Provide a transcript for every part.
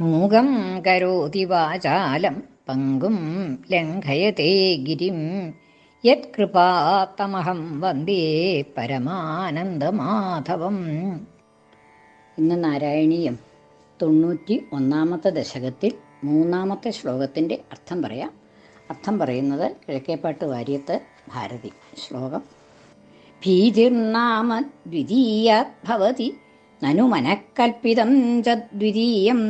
മൂകം കരോതി വാചാലം പങ്കും ലംഘയത്തെ ഗിരിം. യത്കൃപാത്തമഹം വന്ദേ പരമാനന്ദമാധവം. ഇന്ന് നാരായണീയം തൊണ്ണൂറ്റി ഒന്നാമത്തെ ദശകത്തിൽ മൂന്നാമത്തെ ശ്ലോകത്തിന്റെ അർത്ഥം പറയാം. അർത്ഥം പറയുന്നത് കിഴക്കേപ്പാട്ട് വാര്യത്ത് ഭാരതി ശ്ലോകം. ഭീതിർനാമ ദ്വിതീയാത് ഭവതി നനു മനഃകൽപ്പിതം ച ദ്വിതീയം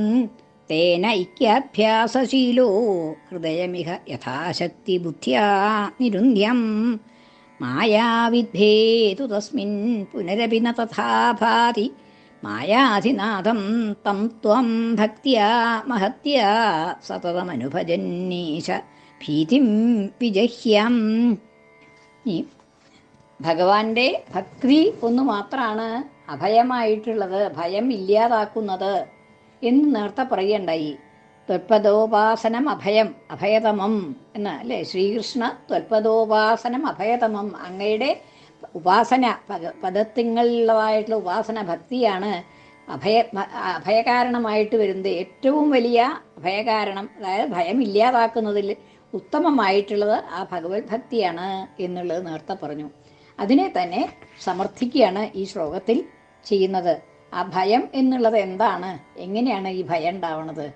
തേനൈക്യാഭ്യാസശീലോ ഹൃദയമിഹ യഥാശക്തി ബുദ്ധ്യാ നിരുന്ധ്യം. മായാവിദ്ഭേതു തസ്മിൻ പുനരപി ന തഥാ മായാധിനാഥം തം ത്വം ഭക്തിയാ മഹത്യാ സതതമനുഭജന്നീശ ഭീതിം വിജഹ്യം. ഭഗവാന്റെ ഭക്തി ഒന്ന് മാത്രമാണ് അഭയമായിട്ടുള്ളത് ഭയം ഇല്ലാതാക്കുന്നത് എന്ന് നേരത്തെ പറയണ്ടായി. ത്വൽപദോപാസനം അഭയം അഭയതമം എന്ന് അല്ലേ? ശ്രീകൃഷ്ണ ത്വൽപദോപാസനം അഭയതമം അങ്ങയുടെ ഉപാസന പദ- പദത്തിങ്ങളിലുള്ളതായിട്ടുള്ള ഉപാസന ഭക്തിയാണ് അഭയ അഭയകാരണമായിട്ട് വരുന്നത്. ഏറ്റവും വലിയ അഭയകാരണം അതായത് ഭയം ഇല്ലാതാക്കുന്നതിൽ ഉത്തമമായിട്ടുള്ളത് ആ ഭഗവത് ഭക്തിയാണ് എന്നുള്ളത് നേരത്തെ പറഞ്ഞു. അതിനെ തന്നെ സമർത്ഥിക്കുകയാണ് ഈ ശ്ലോകത്തിൽ ചെയ്യുന്നത്. ആ ഭയം എന്നുള്ളത് എന്താണ്? എങ്ങനെയാണ് ഈ ഭയം ഉണ്ടാവുന്നത്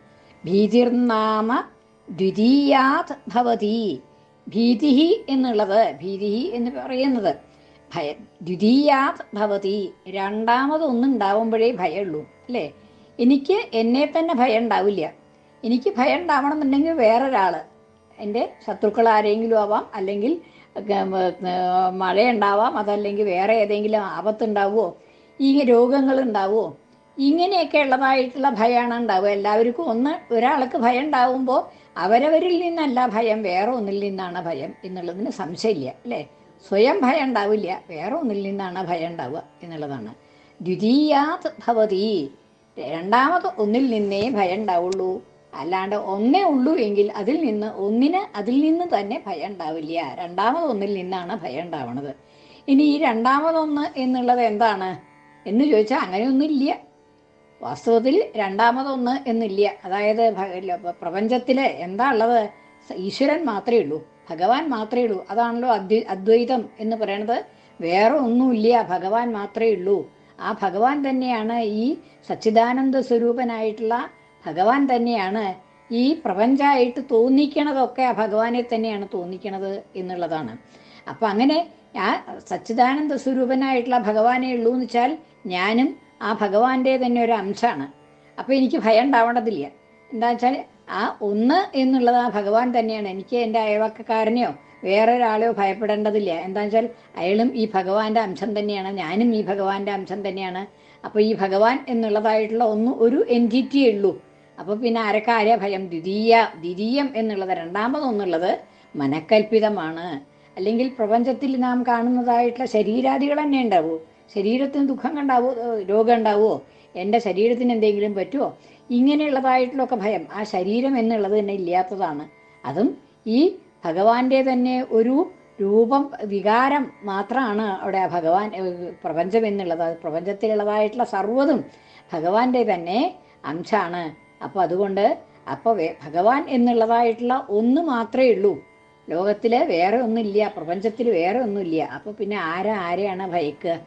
ഭീതിർനാമ ദ്വിതീയാത് ഭവതി. ഭീതിഹി എന്നുള്ളത് ഭീതി എന്ന് പറയുന്നത് ഭയ ദ്വിതീയാത് ഭവതി. രണ്ടാമതൊന്നും ഉണ്ടാവുമ്പോഴേ ഭയമുള്ളൂ അല്ലേ? എനിക്ക് എന്നെ തന്നെ ഭയം ഉണ്ടാവില്ല. എനിക്ക് ഭയം ഉണ്ടാവണം എന്നുണ്ടെങ്കിൽ വേറൊരാൾ എന്റെ ശത്രുക്കൾ ആരെങ്കിലും ആവാം അല്ലെങ്കിൽ മഴയുണ്ടാവാം. അതല്ലെങ്കിൽ വേറെ ഏതെങ്കിലും ആപത്തുണ്ടാവുമോ ഈ രോഗങ്ങൾ ഉണ്ടാവുമോ ഇങ്ങനെയൊക്കെ ഉള്ളതായിട്ടുള്ള ഭയമാണ് ഉണ്ടാവുക. എല്ലാവർക്കും ഒന്ന് ഒരാൾക്ക് ഭയം ഉണ്ടാവുമ്പോൾ അവരവരിൽ നിന്നല്ല ഭയം വേറെ ഒന്നിൽ നിന്നാണ് ഭയം എന്നുള്ളതിന് സംശയമില്ല അല്ലേ? സ്വയം ഭയം ഉണ്ടാവില്ല വേറെ ഒന്നിൽ നിന്നാണ് ഭയം ഉണ്ടാവുക എന്നുള്ളതാണ്. ദ്വിതീയാത് ഭവതി. രണ്ടാമത് ഒന്നിൽ നിന്നേ ഭയം ഉണ്ടാവുള്ളൂ. അല്ലാണ്ട് ഒന്നേ ഉള്ളൂ എങ്കിൽ അതിൽ നിന്ന് ഒന്നിന് അതിൽ നിന്ന് തന്നെ ഭയം ഉണ്ടാവില്ല. രണ്ടാമത് ഒന്നിൽ നിന്നാണ് ഭയം ഉണ്ടാവണത്. ഇനി ഈ രണ്ടാമതൊന്ന് എന്നുള്ളത് എന്താണ് എന്ന് ചോദിച്ചാൽ അങ്ങനെയൊന്നുമില്ല. വാസ്തവത്തിൽ രണ്ടാമതൊന്ന് എന്നില്ല. അതായത് പ്രപഞ്ചത്തിലെ എന്താ ഉള്ളത്? ഈശ്വരൻ മാത്രമേ ഉള്ളൂ. ഭഗവാൻ മാത്രമേ ഉള്ളൂ. അതാണല്ലോ അദ്വൈ അദ്വൈതം എന്ന് പറയണത്. വേറെ ഒന്നുമില്ല. ഭഗവാൻ മാത്രമേ ഉള്ളൂ. ആ ഭഗവാൻ തന്നെയാണ് ഈ സച്ചിദാനന്ദ സ്വരൂപനായിട്ടുള്ള ഭഗവാൻ തന്നെയാണ് ഈ പ്രപഞ്ചമായിട്ട് തോന്നിക്കണതൊക്കെ ആ ഭഗവാനെ തന്നെയാണ് തോന്നിക്കണത് എന്നുള്ളതാണ്. അപ്പൊ അങ്ങനെ ആ സച്ചിദാനന്ദ സ്വരൂപനായിട്ടുള്ള ഭഗവാനെ ഉള്ളൂ എന്ന് വെച്ചാൽ ഞാനും ആ ഭഗവാന്റെ തന്നെ ഒരു അംശമാണ്. അപ്പൊ എനിക്ക് ഭയം ഉണ്ടാവേണ്ടതില്ല. എന്താ വെച്ചാൽ ആ ഒന്ന് എന്നുള്ളത് ആ ഭഗവാൻ തന്നെയാണ്. എനിക്ക് എന്റെ വേറെ വേറൊരാളെയോ ഭയപ്പെടേണ്ടതില്ല. എന്താ വെച്ചാൽ അയാളും ഈ ഭഗവാന്റെ അംശം തന്നെയാണ്. ഞാനും ഈ ഭഗവാന്റെ അംശം തന്നെയാണ്. അപ്പൊ ഈ ഭഗവാൻ എന്നുള്ളതായിട്ടുള്ള ഒന്ന് ഒരു എന്റിറ്റിയേ ഉള്ളൂ. അപ്പൊ പിന്നെ അരക്കാര്യ ഭയം ദ്വിതീയ ദ്വിതീയം എന്നുള്ളത് രണ്ടാമതൊന്നുള്ളത് മനക്കൽപ്പിതമാണ്. അല്ലെങ്കിൽ പ്രപഞ്ചത്തിൽ നാം കാണുന്നതായിട്ടുള്ള ശരീരാദികൾ തന്നെ ഉണ്ടാവൂ? ശരീരത്തിന് ദുഃഖം കണ്ടാവോ? രോഗം ഉണ്ടാവോ? എന്റെ ശരീരത്തിന് എന്തെങ്കിലും പറ്റുമോ ഇങ്ങനെയുള്ളതായിട്ടുള്ളൊക്കെ ഭയം. ആ ശരീരം എന്നുള്ളത് തന്നെ ഇല്ലാത്തതാണ്. അതും ഈ ഭഗവാന്റെ തന്നെ ഒരു രൂപം വികാരം മാത്രമാണ് അവിടെ ആ ഭഗവാൻ പ്രപഞ്ചം എന്നുള്ളത്. പ്രപഞ്ചത്തിലുള്ളതായിട്ടുള്ള സർവതും ഭഗവാന്റെ തന്നെ അംശാണ്. അപ്പോൾ അതുകൊണ്ട് അപ്പോൾ ഭഗവാൻ എന്നുള്ളതായിട്ടുള്ള ഒന്ന് മാത്രമേ ഉള്ളൂ. ലോകത്തിൽ വേറെ ഒന്നുമില്ല പ്രപഞ്ചത്തിൽ വേറെ ഒന്നുമില്ല. അപ്പോൾ പിന്നെ ആരാ ആരെയാണ് ഭയക്കുക?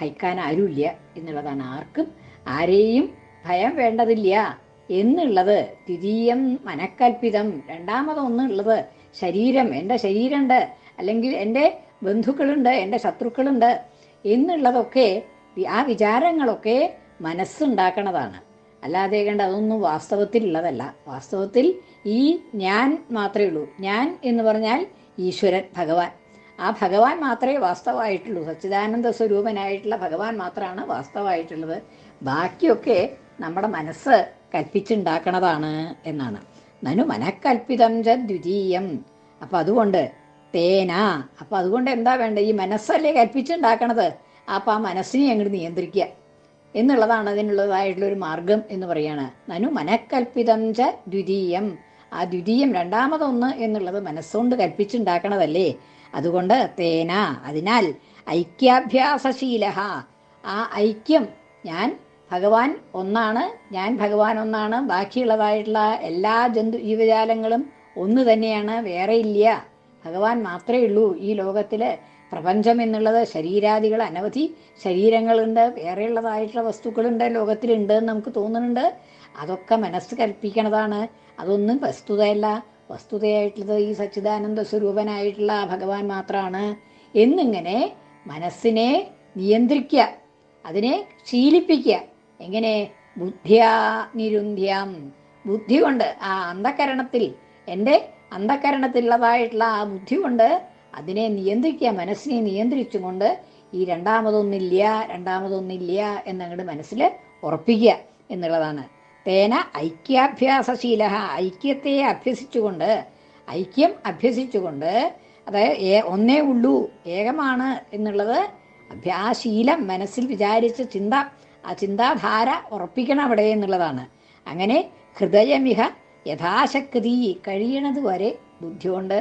ഭയക്കാൻ ആരുമില്ല എന്നുള്ളതാണ്. ആർക്കും ആരെയും ഭയം വേണ്ടതില്ല എന്നുള്ളത് ദ്വിതീയം മനക്കൽപ്പിതം. രണ്ടാമതൊന്നുള്ളത് ശരീരം. എന്റെ ശരീരമുണ്ട് അല്ലെങ്കിൽ എന്റെ ബന്ധുക്കളുണ്ട് എന്റെ ശത്രുക്കളുണ്ട് എന്നുള്ളതൊക്കെ ആ വിചാരങ്ങളൊക്കെ മനസ്സുണ്ടാക്കണതാണ്. അല്ലാതെ കണ്ട് അതൊന്നും വാസ്തവത്തിലുള്ളതല്ല വാസ്തവത്തിൽ ഈ ഞാൻ മാത്രമേ ഉള്ളൂ. ഞാൻ എന്ന് പറഞ്ഞാൽ ഈശ്വരൻ ഭഗവാൻ. ആ ഭഗവാൻ മാത്രമേ വാസ്തവമായിട്ടുള്ളൂ സച്ചിദാനന്ദ സ്വരൂപനായിട്ടുള്ള ഭഗവാൻ മാത്രമാണ് വാസ്തവമായിട്ടുള്ളത് ബാക്കിയൊക്കെ നമ്മുടെ മനസ്സ് കൽപ്പിച്ചുണ്ടാക്കണതാണ് എന്നാണ്. നനു മനക്കൽപ്പിതം ച ദ്വിതീയം. അപ്പം അതുകൊണ്ട് തേന. അപ്പം അതുകൊണ്ട് എന്താ വേണ്ടത്? ഈ മനസ്സല്ലേ കൽപ്പിച്ചുണ്ടാക്കണത്. അപ്പം ആ മനസ്സിനെ അങ്ങോട്ട് നിയന്ത്രിക്കുക. എന്നുള്ളതാണ് അതിനുള്ളതായിട്ടുള്ള ഒരു മാർഗം എന്ന് പറയാണ്. നനു മനക്കൽപ്പിതം ച ദ്വിതീയം. ആ ദ്വിതീയം രണ്ടാമതൊന്ന് എന്നുള്ളത് മനസ്സുകൊണ്ട് കൽപ്പിച്ചുണ്ടാക്കണതല്ലേ? അതുകൊണ്ട് തേന. അതിനാൽ ഐക്യാഭ്യാസശീല ആ ഐക്യം ഞാൻ ഭഗവാൻ ഒന്നാണ് ഞാൻ ഭഗവാൻ ഒന്നാണ് ബാക്കിയുള്ളതായിട്ടുള്ള എല്ലാ ജന്തു ജീവജാലങ്ങളും ഒന്ന് തന്നെയാണ് വേറെ ഇല്ല. ഭഗവാൻ മാത്രമേ ഉള്ളൂ ഈ ലോകത്തിൽ പ്രപഞ്ചം എന്നുള്ളത് ശരീരാദികൾ അനവധി ശരീരങ്ങളുണ്ട് വേറെയുള്ളതായിട്ടുള്ള വസ്തുക്കളുണ്ട് ലോകത്തിലുണ്ട് എന്ന് നമുക്ക് തോന്നുന്നുണ്ട്. അതൊക്കെ മനസ്സ് കൽപ്പിക്കണതാണ്. അതൊന്നും വസ്തുതയല്ല. വസ്തുതയായിട്ടുള്ളത് ഈ സച്ചിദാനന്ദ സ്വരൂപനായിട്ടുള്ള ഭഗവാൻ മാത്രമാണ് എന്നിങ്ങനെ മനസ്സിനെ നിയന്ത്രിക്കുക അതിനെ ശീലിപ്പിക്കുക എങ്ങനെ? ബുദ്ധിയാ നിരുന്ധ്യം. ബുദ്ധി കൊണ്ട് ആ അന്ധകരണത്തിൽ എന്റെ അന്ധകരണത്തിലുള്ളതായിട്ടുള്ള ആ ബുദ്ധി കൊണ്ട് അതിനെ നിയന്ത്രിക്കുക മനസ്സിനെ നിയന്ത്രിച്ചുകൊണ്ട് ഈ രണ്ടാമതൊന്നില്ല രണ്ടാമതൊന്നില്ല എന്നങ്ങോട്ട് മനസ്സിൽ ഉറപ്പിക്കുക എന്നുള്ളതാണ്. തേന ഐക്യാഭ്യാസശീല ഐക്യത്തെ അഭ്യസിച്ചുകൊണ്ട് ഐക്യം അഭ്യസിച്ചുകൊണ്ട് അതായത് ഏ ഒന്നേ ഉള്ളൂ ഏകമാണ് എന്നുള്ളത് ആ ശീലം മനസ്സിൽ വിചാരിച്ച ചിന്ത ആ ചിന്താധാര ഉറപ്പിക്കണം അവിടെ എന്നുള്ളതാണ്. അങ്ങനെ ഹൃദയമിഹ യഥാശക്തി കഴിയണത് വരെ ബുദ്ധി കൊണ്ട്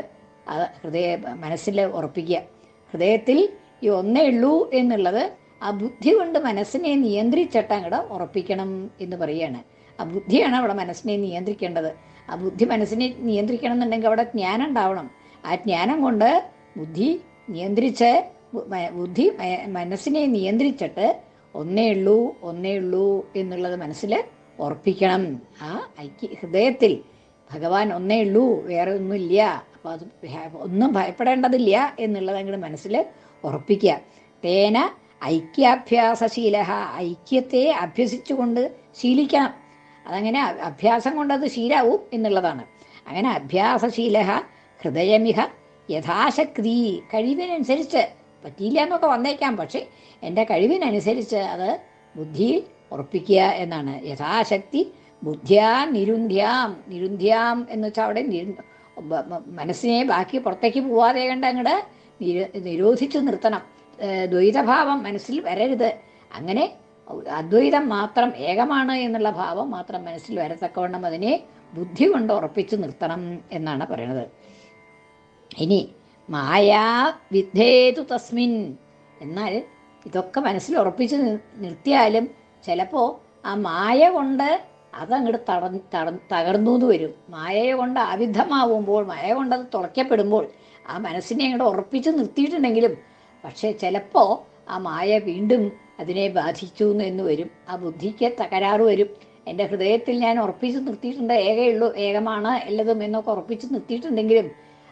ഹൃദയ മനസ്സിൽ ഉറപ്പിക്കുക. ഹൃദയത്തിൽ ഈ ഒന്നേ ഉള്ളൂ എന്നുള്ളത് ആ ബുദ്ധി കൊണ്ട് മനസ്സിനെ നിയന്ത്രിച്ചിട്ട് അങ്ങോട്ട് ഉറപ്പിക്കണം എന്ന് പറയുകയാണ്. ആ ബുദ്ധിയാണ് അവിടെ മനസ്സിനെ നിയന്ത്രിക്കേണ്ടത്. ആ ബുദ്ധി മനസ്സിനെ നിയന്ത്രിക്കണം എന്നുണ്ടെങ്കിൽ അവിടെ ജ്ഞാനം ഉണ്ടാവണം. ആ ജ്ഞാനം കൊണ്ട് ബുദ്ധി നിയന്ത്രിച്ച് ബുദ്ധി മനസ്സിനെ നിയന്ത്രിച്ചിട്ട് ഒന്നേ ഉള്ളൂ ഒന്നേ ഉള്ളൂ എന്നുള്ളത് മനസ്സിൽ ഉറപ്പിക്കണം. ആ ഐക്യ ഹൃദയത്തിൽ ഭഗവാൻ ഒന്നേ ഉള്ളൂ വേറെ ഒന്നുമില്ല അപ്പോൾ അത് ഒന്നും ഭയപ്പെടേണ്ടതില്ല എന്നുള്ളത് അങ്ങോട്ട് മനസ്സിൽ ഉറപ്പിക്കുക. തേന ഐക്യാഭ്യാസശീല ഐക്യത്തെ അഭ്യസിച്ചുകൊണ്ട് ശീലിക്കണം. അതങ്ങനെ അഭ്യാസം കൊണ്ടത് ശീലാവും എന്നുള്ളതാണ്. അങ്ങനെ അഭ്യാസശീല ഹൃദയമിഹ യഥാശക്തി കഴിവിനനുസരിച്ച് പറ്റിയില്ല എന്നൊക്കെ വന്നേക്കാം പക്ഷേ എന്റെ കഴിവിനനുസരിച്ച് അത് ബുദ്ധിയിൽ ഉറപ്പിക്കുക എന്നാണ്. യഥാശക്തി ബുദ്ധ്യാ നിരുന്ധ്യാം നിരുന്ധ്യാം എന്ന് വെച്ചാൽ അവിടെ മനസ്സിനെ ബാക്കി പുറത്തേക്ക് പോവാതെ കണ്ട് അങ്ങോട്ട് നിര നിരോധിച്ചു നിർത്തണം. ദ്വൈതഭാവം മനസ്സിൽ വരരുത്. അങ്ങനെ അദ്വൈതം മാത്രം ഏകമാണ് എന്നുള്ള ഭാവം മാത്രം മനസ്സിൽ വരത്തക്കവണ്ണം അതിനെ ബുദ്ധി കൊണ്ട് ഉറപ്പിച്ചു നിർത്തണം എന്നാണ് പറയുന്നത് ഇനി മായാ വിദ്ധേതു തസ്മിൻ എന്നാൽ ഇതൊക്കെ മനസ്സിൽ ഉറപ്പിച്ചു നിർത്തിയാലും ചിലപ്പോൾ ആ മായ കൊണ്ട് അതങ്ങോട്ട് തട തകർന്നു എന്ന് വരും. മായയെ കൊണ്ട് ആവിധമാവുമ്പോൾ മായ കൊണ്ട് അത് തുളയ്ക്കപ്പെടുമ്പോൾ ആ മനസ്സിനെ അങ്ങോട്ട് ഉറപ്പിച്ച് നിർത്തിയിട്ടുണ്ടെങ്കിലും പക്ഷേ ചിലപ്പോൾ ആ മായ വീണ്ടും അതിനെ ബാധിച്ചു എന്ന് വരും. ആ ബുദ്ധിക്ക് തകരാറ് വരും. എന്റെ ഹൃദയത്തിൽ ഞാൻ ഉറപ്പിച്ച് നിർത്തിയിട്ടുണ്ട്. ഏകയുള്ളൂ ഏകമാണ് എല്ലതും എന്നൊക്കെ ഉറപ്പിച്ച് നിർത്തിയിട്ടുണ്ടെങ്കിലും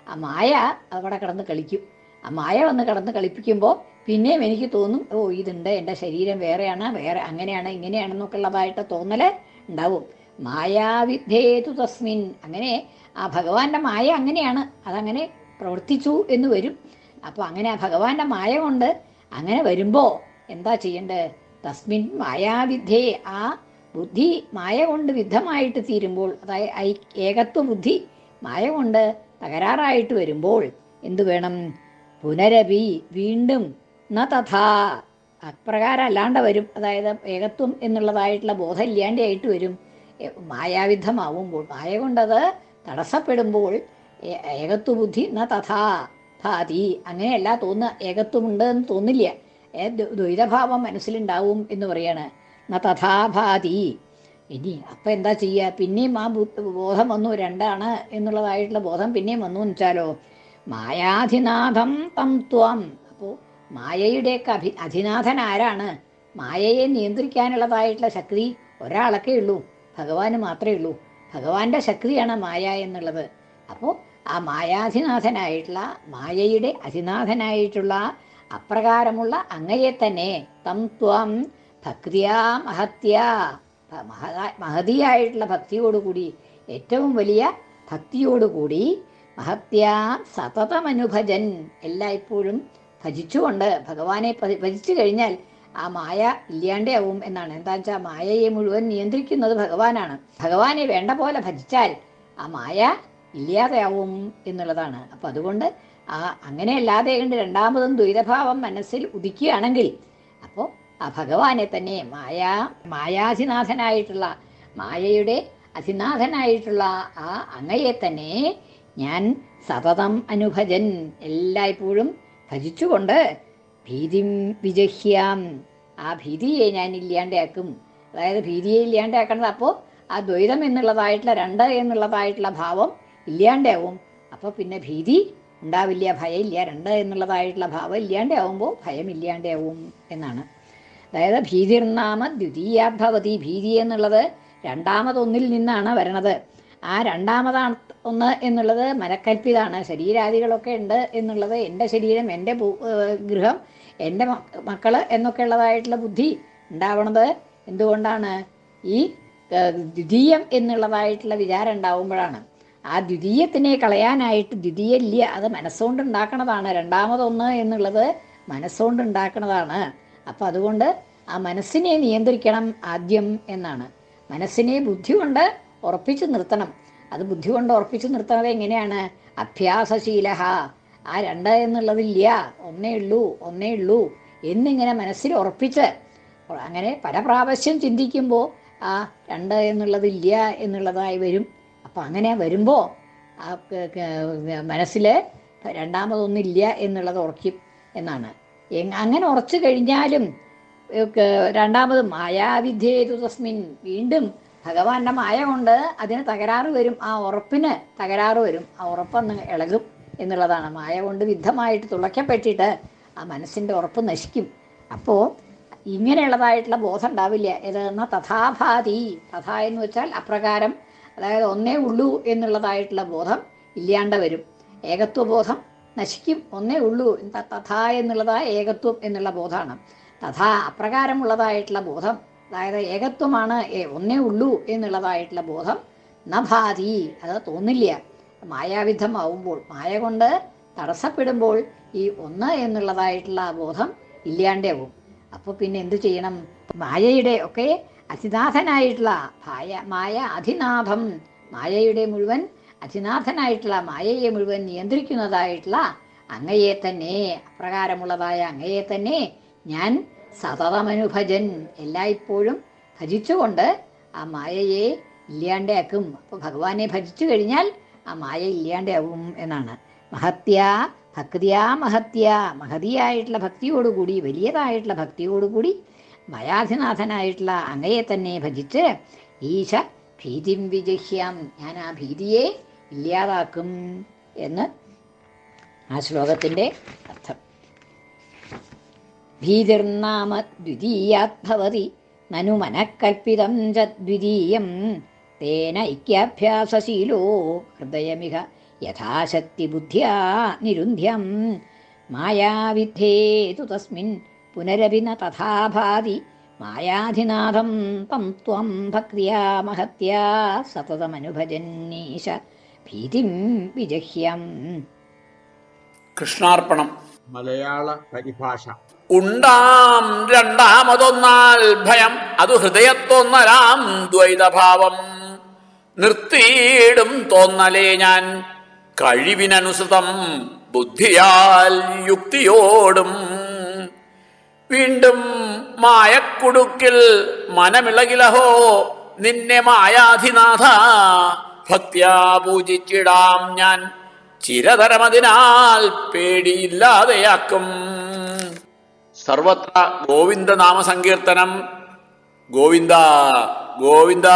ആ മായ അവിടെ കിടന്ന് കളിക്കും. ആ മായ വന്ന് കിടന്ന് കളിപ്പിക്കുമ്പോൾ പിന്നെയും എനിക്ക് തോന്നും ഓ ഇതുണ്ട്. എന്റെ ശരീരം വേറെയാണ് വേറെ അങ്ങനെയാണ് ഇങ്ങനെയാണെന്നൊക്കെ ഉള്ളതായിട്ട് തോന്നൽ ഉണ്ടാവും. മായാവിദ്ധേതു തസ്മിൻ. അങ്ങനെ ആ ഭഗവാന്റെ മായ അങ്ങനെയാണ്. അതങ്ങനെ പ്രവർത്തിച്ചു എന്ന് വരും. അപ്പോൾ അങ്ങനെ ആ ഭഗവാന്റെ മായ കൊണ്ട് അങ്ങനെ വരുമ്പോൾ എന്താ ചെയ്യേണ്ടത്? തസ്മിൻ മായാവിധേ ആ ബുദ്ധി മായ കൊണ്ട് വിദ്ധമായിട്ട് തീരുമ്പോൾ അതായത് ഐ ഏകത്വ ബുദ്ധി മായ കൊണ്ട് തകരാറായിട്ട് വരുമ്പോൾ എന്തു വേണം? പുനരപി വീണ്ടും ന തഥാ അപ്രകാരം അല്ലാണ്ട് വരും. അതായത് ഏകത്വം എന്നുള്ളതായിട്ടുള്ള ബോധം ഇല്ലാണ്ടായിട്ട് വരും. മായാവിധമാവുമ്പോൾ മായ കൊണ്ടത് തടസ്സപ്പെടുമ്പോൾ ഏകത്വ ബുദ്ധി ന തഥാ ഭാതി അങ്ങനെയല്ല തോന്നുക. ഏകത്വമുണ്ട് എന്ന് തോന്നില്ല. ദ്വൈതഭാവം മനസ്സിലുണ്ടാവും എന്ന് പറയാണ്. ന തഥാഭാതി ഇനി അപ്പം എന്താ ചെയ്യുക പിന്നെയും ആ ബോധം വന്നു. രണ്ടാണ് എന്നുള്ളതായിട്ടുള്ള ബോധം പിന്നെയും വന്നു എന്ന് വെച്ചാലോ? മായാധിനാഥം തം ത്വം. അപ്പോൾ മായയുടെയൊക്കെ അഭി അധിനാഥൻ ആരാണ് മായയെ നിയന്ത്രിക്കാനുള്ളതായിട്ടുള്ള ശക്തി ഒരാളൊക്കെ ഉള്ളൂ. ഭഗവാന് മാത്രമേ ഉള്ളൂ. ഭഗവാന്റെ ശക്തിയാണ് മായ എന്നുള്ളത്. അപ്പോൾ ആ മായാധിനാഥനായിട്ടുള്ള മായയുടെ അധിനാഥനായിട്ടുള്ള അപ്രകാരമുള്ള അങ്ങയെ തന്നെ തം ത്വം ഭക്തിയാ മഹത്യ മഹതിയായിട്ടുള്ള ഭക്തിയോടുകൂടി ഏറ്റവും വലിയ ഭക്തിയോടുകൂടി മഹത്യാ സതതമനുഭജൻ എല്ലായ്പ്പോഴും ഭജിച്ചുകൊണ്ട് ഭഗവാനെ ഭജിച്ചു കഴിഞ്ഞാൽ ആ മായ ഇല്ലാണ്ടാവും എന്നാണ്. എന്താ വെച്ചാൽ മായയെ മുഴുവൻ നിയന്ത്രിക്കുന്നത് ഭഗവാനാണ്. ഭഗവാനെ വേണ്ട പോലെ ഭജിച്ചാൽ ആ മായ ഇല്ലാതെയാവും എന്നുള്ളതാണ്. അപ്പം അതുകൊണ്ട് ആ അങ്ങനെ അല്ലാതെ കണ്ട് രണ്ടാമതും ദ്വൈതഭാവം മനസ്സിൽ ഉദിക്കുകയാണെങ്കിൽ അപ്പോൾ ആ ഭഗവാനെ തന്നെ മായാ മായാധിനാഥനായിട്ടുള്ള മായയുടെ അധിനാഥനായിട്ടുള്ള ആ അങ്ങയെ തന്നെ ഞാൻ സതതം അനുഭജൻ. എല്ലായ്പ്പോഴും ഭജിച്ചുകൊണ്ട് ഭീതിം വിജഹ്യാം. ആ ഭീതിയെ ഞാൻ ഇല്ലാണ്ടാക്കും. അതായത് ഭീതിയെ ഇല്ലാണ്ടാക്കണത് അപ്പോൾ ആ ദ്വൈതം എന്നുള്ളതായിട്ടുള്ള രണ്ട് എന്നുള്ളതായിട്ടുള്ള ഭാവം ഇല്ലാണ്ടാവും. അപ്പോൾ പിന്നെ ഭീതി ഉണ്ടാവില്ല ഭയമില്ല. രണ്ട് എന്നുള്ളതായിട്ടുള്ള ഭാവം ഇല്ലാണ്ടാവുമ്പോൾ ഭയം ഇല്ലാണ്ടാവും എന്നാണ്. അതായത് ഭീതിർനാമ ദ്വിതീയാഭവതി ഭീതി എന്നുള്ളത് രണ്ടാമതൊന്നിൽ നിന്നാണ് വരണത്. ആ രണ്ടാമതാണ് ഒന്ന് എന്നുള്ളത് മനക്കൽപ്പിതാണ് ശരീരാദികളൊക്കെ ഉണ്ട് എന്നുള്ളത് എന്റെ ശരീരം എന്റെ ഗൃഹം എന്റെ മക്കൾ എന്നൊക്കെ ഉള്ളതായിട്ടുള്ള ബുദ്ധി ഉണ്ടാവണത് എന്തുകൊണ്ടാണ്? ഈ ദ്വിതീയം എന്നുള്ളതായിട്ടുള്ള വിചാരം ഉണ്ടാവുമ്പോഴാണ്. ആ ദ്വിതീയത്തിനെ കളയാനായിട്ട് ദ്വിതീയ ഇല്ല അത് മനസ്സുകൊണ്ട് ഉണ്ടാക്കണതാണ് രണ്ടാമതൊന്ന് എന്നുള്ളത് മനസ്സുകൊണ്ട് ഉണ്ടാക്കണതാണ് അപ്പം അതുകൊണ്ട് ആ മനസ്സിനെ നിയന്ത്രിക്കണം ആദ്യം എന്നാണ്. മനസ്സിനെ ബുദ്ധി കൊണ്ട് ഉറപ്പിച്ചു നിർത്തണം. അത് ബുദ്ധി കൊണ്ട് ഉറപ്പിച്ചു നിർത്തണത് എങ്ങനെയാണ്? അഭ്യാസശീല ആ രണ്ട് എന്നുള്ളതില്ല. ഒന്നേ ഉള്ളൂ ഒന്നേ ഉള്ളൂ എന്നിങ്ങനെ മനസ്സിൽ ഉറപ്പിച്ച് അങ്ങനെ പല പ്രാവശ്യം ചിന്തിക്കുമ്പോൾ ആ രണ്ട് എന്നുള്ളതില്ല എന്നുള്ളതായി വരും. അപ്പം അങ്ങനെ വരുമ്പോൾ ആ മനസ്സിൽ രണ്ടാമതൊന്നില്ല എന്നുള്ളത് ഉറക്കും എന്നാണ്. അങ്ങനെ ഉറച്ചു കഴിഞ്ഞാലും രണ്ടാമത് മായാവിദ്യേതു തസ്മിൻ വീണ്ടും ഭഗവാന്റെ മായ കൊണ്ട് അതിന് തകരാറ് വരും ആ ഉറപ്പിന് തകരാറ് വരും ആ ഉറപ്പൊന്ന് ഇളകും എന്നുള്ളതാണ്. മായ കൊണ്ട് വിദ്ധമായിട്ട് തുളയ്ക്കപ്പെട്ടിട്ട് ആ മനസ്സിന്റെ ഉറപ്പ് നശിക്കും. അപ്പോൾ ഇങ്ങനെയുള്ളതായിട്ടുള്ള ബോധം ഉണ്ടാവില്ല. ഏതെന്ന തഥാഭാതി. തഥാ എന്ന് വെച്ചാൽ അപ്രകാരം അതായത് ഒന്നേ ഉള്ളൂ എന്നുള്ളതായിട്ടുള്ള ബോധം ഇല്ലാണ്ട് വരും. ഏകത്വബോധം നശിക്കും. ഒന്നേ ഉള്ളൂ. തഥ എന്നുള്ളതാ ഏകത്വം എന്നുള്ള ബോധമാണ്. തഥാ അപ്രകാരമുള്ളതായിട്ടുള്ള ബോധം അതായത് ഏകത്വമാണ് ഏ- ഒന്നേ ഉള്ളൂ എന്നുള്ളതായിട്ടുള്ള ബോധം നഭാതി. അത് തോന്നില്ല. മായാവിധമാവുമ്പോൾ മായ കൊണ്ട് തടസ്സപ്പെടുമ്പോൾ ഈ ഒന്ന് എന്നുള്ളതായിട്ടുള്ള ബോധം ഇല്ലാണ്ടാവും. അപ്പോൾ പിന്നെ എന്തു ചെയ്യണം? മായയുടെ ഒക്കെ അധിനാഥനായിട്ടുള്ള ഭായ മായ അധിനാഥം മായയുടെ മുഴുവൻ അധിനാഥനായിട്ടുള്ള മായയെ മുഴുവൻ നിയന്ത്രിക്കുന്നതായിട്ടുള്ള അങ്ങയെ തന്നെ അപ്രകാരമുള്ളതായ അങ്ങയെ തന്നെ ഞാൻ സതതമനുഭജൻ എല്ലായ്പ്പോഴും ഭജിച്ചുകൊണ്ട് ആ മായയെ ഇല്ലാണ്ടാക്കും അപ്പോൾ ഭഗവാനെ ഭജിച്ചു കഴിഞ്ഞാൽ ആ മായ ഇല്ലാണ്ടാവും എന്നാണ്. മഹത്യ ഭക്തിയാ മഹത്യ. മഹതിയായിട്ടുള്ള ഭക്തിയോടുകൂടി വലിയതായിട്ടുള്ള ഭക്തിയോടുകൂടി മയാധിനാഥനായിട്ടുള്ള അങ്ങയെ തന്നെ ഭജിച്ച് ഈശ ഭീതിം വിജഹ്യാം. ഞാൻ ആ ഭീതിയെ ഇല്ലാതാക്കും എന്ന് ആ ശ്ലോകത്തിന്റെ അർത്ഥം. ഭീതിർനാമ ദ്വിതീയാത്ഭവതി നനു മനഃകൽപ്പിതം ച ദ്വിതീയം തേന ഐക്യാഭ്യാസശീലോ ഹൃദയമിഹ യഥാശക്തി ബുദ്ധ്യാ നിരുന്ധ്യം മായാവിദ്ധേതു തസ്മിൻ പുനരഭിന തഥാഭാതി മായാധിനാഥം തം ത്വം ഭക്തിയാ മഹത്യാ സതതമനുഭജന്നീശ ഭീതിം വിജഹ്യം കൃഷ്ണാർപ്പണം. മലയാള പരിഭാഷ. ഉണ്ടാം രണ്ടാമതൊന്നാൽ ഭയം അത് ഹൃദയത്തൊന്നലാം ദ്വൈതഭാവം. നിർത്തിയിടും തോന്നലേ ഞാൻ കഴിവിനനുസൃതം ബുദ്ധിയാൽ യുക്തിയോടും. വീണ്ടും മായക്കുടുക്കിൽ മനമിളകിലഹോ നിന്നെ മായാധിനാഥ ഭക്ത്യാ പൂജിച്ചിടാം ഞാൻ. ചിരതരമതിനാൽ പേടിയില്ലാതെയാക്കും. സർവത്ര ഗോവിന്ദ നാമസങ്കീർത്തനം ഗോവിന്ദ ഗോവിന്ദ.